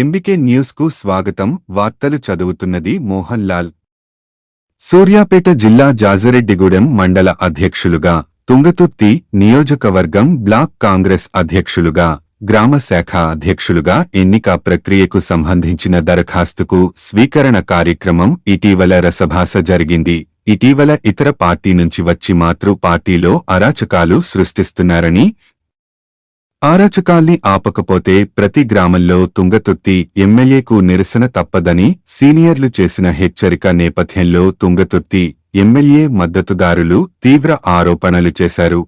MBK న్యూస్కు స్వాగతం. వార్తలు చదువుతున్నది మోహన్ లాల్ సూర్యాపేట జిల్లా జాజిరెడ్డిగూడెం మండల అధ్యక్షులుగా తుంగతుర్తి నియోజకవర్గం బ్లాక్ కాంగ్రెస్ అధ్యక్షులుగా గ్రామ శాఖ అధ్యక్షులుగా ఎన్నిక ప్రక్రియకు సంబంధించిన దరఖాస్తుకు స్వీకరణ కార్యక్రమం ఇటీవల రసభాస జరిగింది. ఇటీవల ఇతర పార్టీ నుంచి వచ్చి మాతృ పార్టీలో అరాచకాలు సృష్టిస్తున్నారని ఆరాచకాల్ని ఆపకపోతే ప్రతి గ్రామంలో తుంగతుర్తి ఎమ్మెల్యేకు నిరసన తప్పదని సీనియర్లు చేసిన హెచ్చరిక నేపథ్యంలో తుంగతుర్తి ఎమ్మెల్యే మద్దతుదారులు తీవ్ర ఆరోపణలు చేశారు.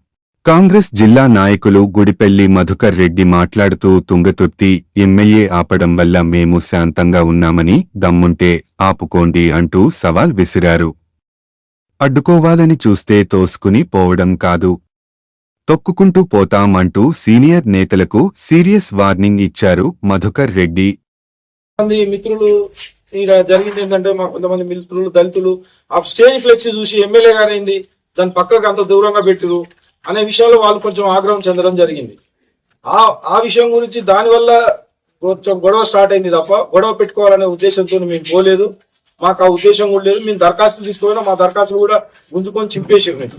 కాంగ్రెస్ జిల్లా నాయకులు గుడిపెల్లి మధుకర్ రెడ్డి మాట్లాడుతూ తుంగతుర్తి ఎమ్మెల్యే ఆపడం వల్ల మేము శాంతంగా ఉన్నామని దమ్ముంటే ఆపుకోండి అంటూ సవాల్ విసిరారు. అడ్డుకోవాలని చూస్తే తోసుకుని పోవడం కాదు. తొక్కుకుంటూ పోతాం అంటూ సీనియర్ నేతలకు సీరియస్ వార్నింగ్ ఇచ్చారు మధుకర్ రెడ్డి. మిత్రులు ఇక జరిగింది ఏంటంటే మా కొంతమంది మిత్రులు దళితులు ఆ స్టేజ్ ఫ్లెక్సీ చూసి ఎమ్మెల్యే గారైంది దాని పక్కకు అంత దూరంగా పెట్టుదు అనే విషయంలో వాళ్ళు కొంచెం ఆగ్రహం చెందడం జరిగింది. ఆ ఆ విషయం గురించి దానివల్ల కొంచెం గొడవ స్టార్ట్ అయింది తప్ప గొడవ పెట్టుకోవాలనే ఉద్దేశంతో మేము పోలేదు. మాకు ఆ ఉద్దేశం కూడా లేదు. మేము దరఖాస్తు తీసుకుపోయినా మా దరఖాస్తు కూడా గుంజుకొని చింపేసి మేము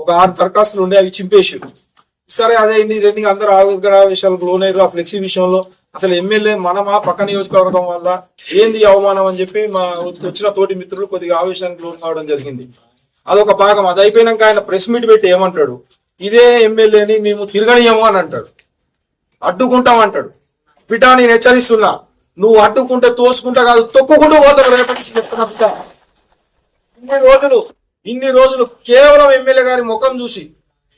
ఒక ఆరు దరఖాస్తులు ఉండే అవి చింపేసారు సరే అదే రెండు అందరూ ఆవిర్గడ విషయాలకు లోనయ్యారు ఆ ఫ్లెక్సీ విషయంలో అసలు ఎమ్మెల్యే మనమా పక్క నియోజకవర్గం వల్ల ఏంది అవమానం అని చెప్పి మా వచ్చిన తోటి మిత్రులు కొద్దిగా ఆవేశానికి లోన్ కావడం జరిగింది. అదొక భాగం. అది అయిపోయినాక ఆయన ప్రెస్ మీట్ పెట్టి ఏమంటాడు? ఇదే ఎమ్మెల్యేని మేము తిరగనియము అని అంటాడు. అడ్డుకుంటాం అంటాడు పిటా నేను హెచ్చరిస్తున్నా. నువ్వు అడ్డుకుంటే తోసుకుంటా కాదు తొక్కుకుంటూ పోతావు రేపటి నుంచి చెప్తున్నా రోజులు ఇన్ని రోజులు కేవలం ఎమ్మెల్యే గారి ముఖం చూసి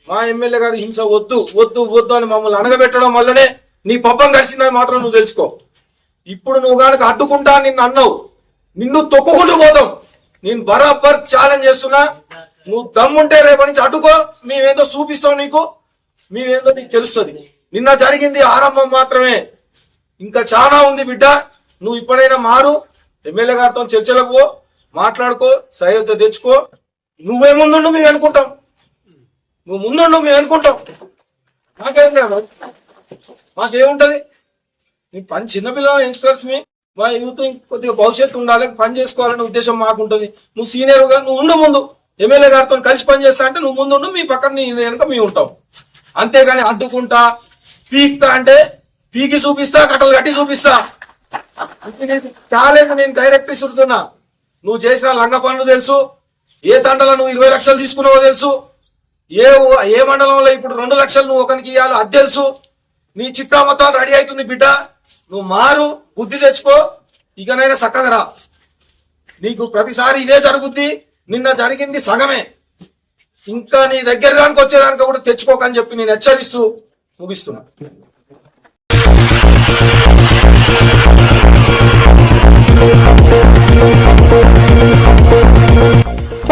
మా ఎమ్మెల్యే గారి హింస వద్దు వద్దు వద్దు అని మమ్మల్ని అనగబెట్టడం వల్లనే నీ పబ్బం గడిచిందని మాత్రం నువ్వు తెలుసుకో. ఇప్పుడు నువ్వు కనుక అడ్డుకుంటా నిన్ను అన్నావు నిన్ను తొక్కుకుంటూ పోతాం. నేను బరాబర్ ఛాలెంజ్ చేస్తున్నా. నువ్వు దమ్ముంటే రేపటి నుంచి అడ్డుకో మేమేందో చూపిస్తాం నీకు మేమేందో నీకు తెలుస్తుంది. నిన్న జరిగింది ఆరంభం మాత్రమే. ఇంకా చాలా ఉంది బిడ్డ నువ్వు ఇప్పుడైనా మారు ఎమ్మెల్యే గారితో చర్చలకు పో మాట్లాడుకో సయోధ్య తెచ్చుకో. నువ్వే ముందుండు మేము అనుకుంటాం. నువ్వు ముందుండు మేము అనుకుంటాం. మాకేం లేదు మాకేముంటది? నీ పని చిన్నపిల్లల యంగ్స్టర్స్ మీ. మా యూత్ కొద్దిగా భవిష్యత్తు ఉండాలి పని చేసుకోవాలనే ఉద్దేశం మాకుంటుంది. నువ్వు సీనియర్గా నువ్వు ఉండు ముందు. ఎమ్మెల్యే గారితో కలిసి పని చేస్తా అంటే నువ్వు ముందుండు మీ పక్కన వెనుక వెనక మేము ఉంటాం. అంతేగాని అడ్డుకుంటా పీక్తా అంటే పీకి చూపిస్తా కట్టలు కట్టి చూపిస్తా. చాలేదు నేను డైరెక్ట్ ఇస్తున్నా నువ్వు చేసిన లంగ పనులు తెలుసు. ఏ తండలో నువ్వు ఇరవై లక్షలు తీసుకున్నావో తెలుసు? ఏ ఏ మండలంలో ఇప్పుడు రెండు లక్షలు నువ్వు ఒకరికి ఇవ్వాలో అది తెలుసు? నీ చిట్టా మొత్తం రెడీ అవుతుంది బిడ్డ. నువ్వు మారు బుద్ధి తెచ్చుకో. ఇకనైనా చక్కగా రా. నీకు ప్రతిసారి ఇదే జరుగుద్ది. నిన్న జరిగింది సగమే. ఇంకా నీ దగ్గర దానికి వచ్చేదానికి కూడా తెచ్చుకోకని చెప్పి నేను హెచ్చరిస్తూ ముగిస్తున్నా.